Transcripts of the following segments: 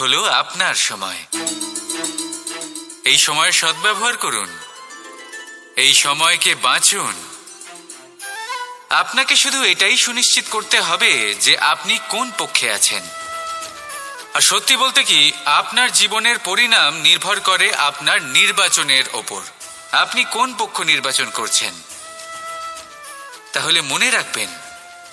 হলো আপনার সময়। এই সময়ের সদ্ব্যবহার করুন। এই সময়কে বাঁচুন। আপনাকে শুধু এটাই সুনিশ্চিত করতে হবে যে আপনি কোন পক্ষে আছেন। আর সত্যি বলতে কি, আপনার জীবনের পরিণাম নির্ভর করে আপনার নির্বাচনের ওপর। আপনি কোন পক্ষ নির্বাচন করছেন? তাহলে মনে রাখবেন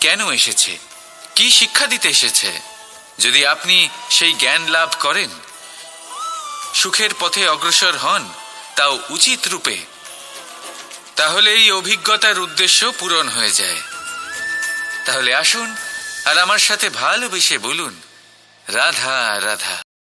কেন এসেছে? কি শিক্ষা দিতে এসেছে? যদি আপনি সেই জ্ঞান লাভ করেন, সুখের পথে অগ্রসর হন, তাও উচিত রূপে, তাহলে এই অভিজ্ঞতার উদ্দেশ্য পূরণ হয়ে যায়। তাহলে আসুন আর আমার সাথে ভালোবেসে বলুন, রাধা রাধা।